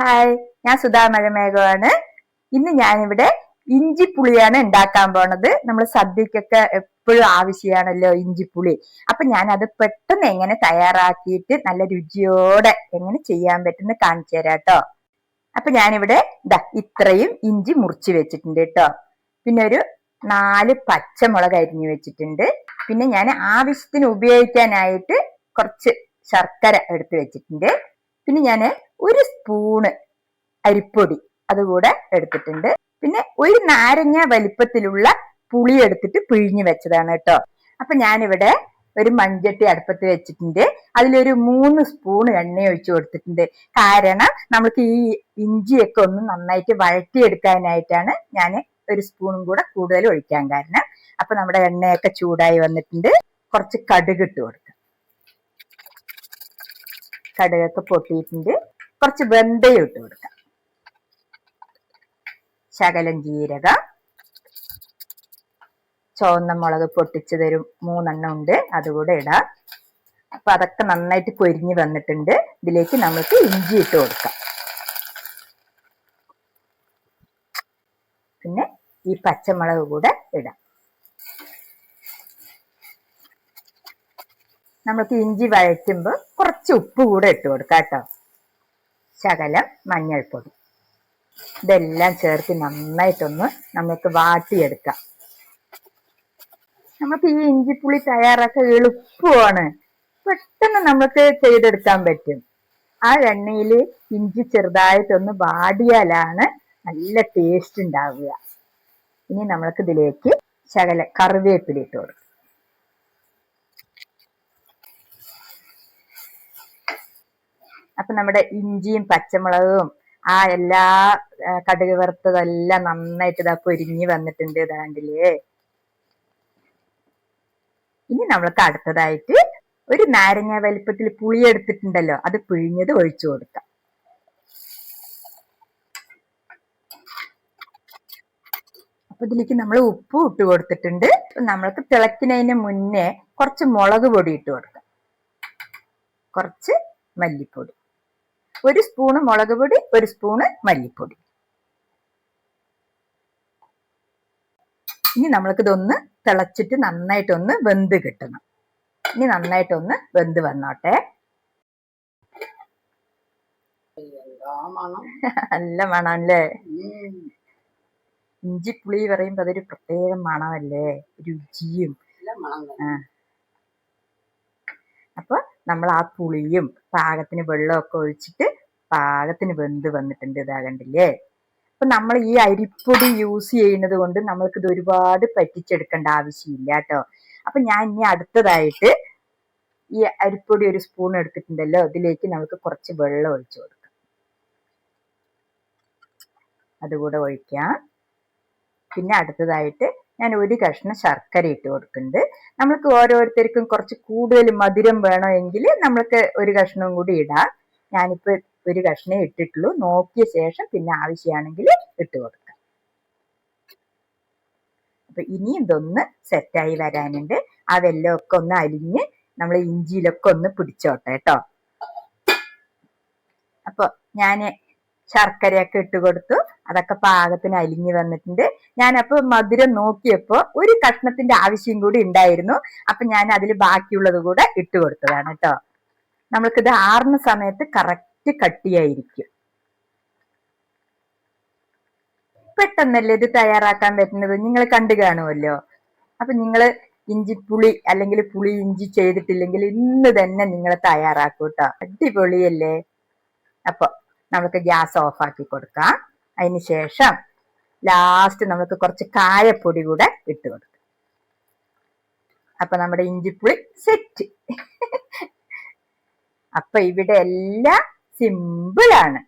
Hi ഞാൻ സുധാ മഴമേഘമാണ് ഇന്ന് ഞാനിവിടെ ഇഞ്ചിപ്പുളിയാണ് ഉണ്ടാക്കാൻ പോണത്. നമ്മൾ സദ്യക്കൊക്കെ എപ്പോഴും ആവശ്യമാണല്ലോ ഇഞ്ചിപ്പുളി. അപ്പൊ ഞാൻ അത് പെട്ടെന്ന് എങ്ങനെ തയ്യാറാക്കിയിട്ട് നല്ല രുചിയോടെ എങ്ങനെ ചെയ്യാൻ പറ്റുന്ന കാണിച്ചു തരാം കേട്ടോ അപ്പൊ ഞാനിവിടെ ഇതാ ഇത്രയും ഇഞ്ചി മുറിച്ച് വെച്ചിട്ടുണ്ട് കേട്ടോ പിന്നെ ഒരു നാല് പച്ചമുളക് അരിഞ്ഞു വെച്ചിട്ടുണ്ട്. പിന്നെ ഞാൻ ആവശ്യത്തിന് ഉപയോഗിക്കാനായിട്ട് കുറച്ച് ശർക്കര എടുത്ത് വെച്ചിട്ടുണ്ട്. പിന്നെ ഞാൻ ഒരു സ്പൂണ് അരിപ്പൊടി അതുകൂടെ എടുത്തിട്ടുണ്ട്. പിന്നെ ഒരു നാരങ്ങ വലിപ്പത്തിലുള്ള പുളി എടുത്തിട്ട് പിഴിഞ്ഞു വെച്ചതാണ് കേട്ടോ. അപ്പൊ ഞാനിവിടെ ഒരു മൺചട്ടി അടുപ്പത്ത് വെച്ചിട്ടുണ്ട്. അതിലൊരു മൂന്ന് സ്പൂൺ എണ്ണ ഒഴിച്ചു കൊടുത്തിട്ടുണ്ട്. കാരണം നമുക്ക് ഈ ഇഞ്ചിയൊക്കെ ഒന്ന് നന്നായിട്ട് വഴറ്റിയെടുക്കാനായിട്ടാണ് ഞാൻ ഒരു സ്പൂണും കൂടെ കൂടുതൽ ഒഴിക്കാൻ കാരണം. അപ്പൊ നമ്മുടെ എണ്ണയൊക്കെ ചൂടായി വന്നിട്ടുണ്ട്. കുറച്ച് കടുക് ഇട്ട് കൊടുക്കാം. കടുകൊക്കെ പൊട്ടിയിട്ടുണ്ട്. കുറച്ച് വെന്തയും ഇട്ട് കൊടുക്കാം. ശകലം ജീരകം. ചുവന്ന മുളക് പൊട്ടിച്ചതൊരു തരും മൂന്നെണ്ണം ഉണ്ട്. അതുകൂടെ ഇടാം. അപ്പൊ അതൊക്കെ നന്നായിട്ട് പൊരിഞ്ഞ് വന്നിട്ടുണ്ട്. ഇതിലേക്ക് നമുക്ക് ഇഞ്ചി ഇട്ട് കൊടുക്കാം. പിന്നെ ഈ പച്ചമുളക് കൂടെ ഇടാം. നമുക്ക് ഇഞ്ചി വഴറ്റുമ്പോൾ കുറച്ച് ഉപ്പ് കൂടെ ഇട്ട് കൊടുക്കാം കേട്ടോ. ശകലം മഞ്ഞൾപ്പൊടി. ഇതെല്ലാം ചേർത്ത് നന്നായിട്ടൊന്ന് നമുക്ക് വാട്ടിയെടുക്കാം. നമുക്ക് ഈ ഇഞ്ചിപ്പുളി തയ്യാറാക്കാൻ എളുപ്പമാണ്. പെട്ടെന്ന് നമുക്ക് ചെയ്തെടുക്കാൻ പറ്റും. ആ എണ്ണയിൽ ഇഞ്ചി ചെറുതായിട്ടൊന്ന് വാടിയാലാണ് നല്ല ടേസ്റ്റ് ഉണ്ടാവുക. ഇനി നമ്മൾക്ക് ഇതിലേക്ക് ശകല കറിവേപ്പില ഇട്ട് കൊടുക്കാം. അപ്പൊ നമ്മുടെ ഇഞ്ചിയും പച്ചമുളകും ആ എല്ലാ കടുക് വറുത്തതെല്ലാം നന്നായിട്ട് ഇതാ പൊരിഞ്ഞ് വന്നിട്ടുണ്ട് ഇതാണ്ടില്ലേ ഇനി നമ്മൾക്ക് അടുത്തതായിട്ട് ഒരു നാരങ്ങ വലിപ്പത്തിൽ പുളി എടുത്തിട്ടുണ്ടല്ലോ അത് പിഴിഞ്ഞത് ഒഴിച്ചു കൊടുക്കാം. അപ്പൊ ഇതിലേക്ക് നമ്മൾ ഉപ്പ് ഇട്ട് കൊടുത്തിട്ടുണ്ട്. നമ്മൾക്ക് തിളക്കുന്നതിന് മുന്നേ കുറച്ച് മുളക് പൊടി ഇട്ട് കൊടുക്കാം. കുറച്ച് മല്ലിപ്പൊടി. ഒരു സ്പൂണ് മുളക് പൊടി ഒരു സ്പൂണ് മല്ലിപ്പൊടി. ഇനി നമ്മൾക്കിതൊന്ന് തിളച്ചിട്ട് നന്നായിട്ടൊന്ന് വെന്ത് കിട്ടണം. ഇനി നന്നായിട്ടൊന്ന് വെന്ത് വന്നോട്ടെ. മണം. നല്ല മണല്ലേ. ഇഞ്ചിപ്പുളി പറയുമ്പോ അതൊരു പ്രത്യേക മണമല്ലേ? രുചിയും. നല്ല മണം തന്നെ. അപ്പൊ നമ്മൾ ആ പുളിയും പാകത്തിന് വെള്ളമൊക്കെ ഒഴിച്ചിട്ട് പാകത്തിന് വെന്ത് വന്നിട്ടുണ്ട് ഇതാ കണ്ടില്ലേ? അപ്പൊ നമ്മൾ ഈ അരിപ്പൊടി യൂസ് ചെയ്യുന്നത് കൊണ്ട് നമ്മൾക്ക് ഇത് ഒരുപാട് പറ്റിച്ചെടുക്കേണ്ട ആവശ്യമില്ല കേട്ടോ. അപ്പൊ ഞാൻ ഇനി അടുത്തതായിട്ട് ഈ അരിപ്പൊടി ഒരു സ്പൂൺ എടുത്തിട്ടുണ്ടല്ലോ ഇതിലേക്ക് നമുക്ക് കുറച്ച് വെള്ളം ഒഴിച്ചു കൊടുക്കാം. അതുകൂടെ ഒഴിക്കാം. പിന്നെ അടുത്തതായിട്ട് ഞാൻ ഒരു കഷ്ണം ശർക്കര ഇട്ട് കൊടുക്കുന്നുണ്ട്. നമ്മൾക്ക് ഓരോരുത്തർക്കും കുറച്ച് കൂടുതൽ മധുരം വേണമെങ്കിൽ നമ്മൾക്ക് ഒരു കഷ്ണവും കൂടി ഇടാം. ഞാനിപ്പോൾ ഒരു കഷ്ണം ഇട്ടിട്ടുള്ളൂ. നോക്കിയ ശേഷം പിന്നെ ആവശ്യമാണെങ്കിൽ ഇട്ട് കൊടുക്കാം. അപ്പൊ ഇനി ഇതൊന്ന് സെറ്റായി വരാനുണ്ട്. അതെല്ലാം ഒക്കെ ഒന്ന് അലിഞ്ഞ് നമ്മൾ ഇഞ്ചിയിലൊക്കെ ഒന്ന് പിടിച്ചോട്ടെ കേട്ടോ. അപ്പൊ ഞാൻ ശർക്കരയൊക്കെ ഇട്ട് കൊടുത്തു. അതൊക്കെ പാകത്തിന് അലിഞ്ഞു വന്നിട്ടുണ്ട്. ഞാനപ്പോ മധുരം നോക്കിയപ്പോൾ ഒരു കഷ്ണത്തിന്റെ ആവശ്യം കൂടി ഉണ്ടായിരുന്നു. അപ്പൊ ഞാൻ അതിൽ ബാക്കിയുള്ളത് കൂടെ ഇട്ട് കൊടുത്തതാണ് കേട്ടോ നമ്മൾക്കിത് ആറുന്ന സമയത്ത് കറക്റ്റ് കട്ടിയായിരിക്കും. പെട്ടെന്നല്ലേ ഇത് തയ്യാറാക്കാൻ പറ്റുന്നത്? നിങ്ങൾ കണ്ടു കാണുമല്ലോ. അപ്പൊ നിങ്ങൾ പുളി അല്ലെങ്കിൽ പുളി ഇഞ്ചി ചെയ്തിട്ടില്ലെങ്കിൽ ഇന്ന് തന്നെ നിങ്ങൾ തയ്യാറാക്കൂട്ടോ അടിപൊളിയല്ലേ? അപ്പൊ നമുക്ക് ഗ്യാസ് ഓഫ് ആക്കി കൊടുക്കാം. അതിന് ശേഷം ലാസ്റ്റ് നമുക്ക് കുറച്ച് കായപ്പൊടി കൂടെ ഇട്ട് കൊടുക്കാം. അപ്പൊ നമ്മുടെ ഇഞ്ചിപ്പുളി സെറ്റ് അപ്പൊ ഇവിടെ എല്ലാം സിമ്പിൾ ആണ്.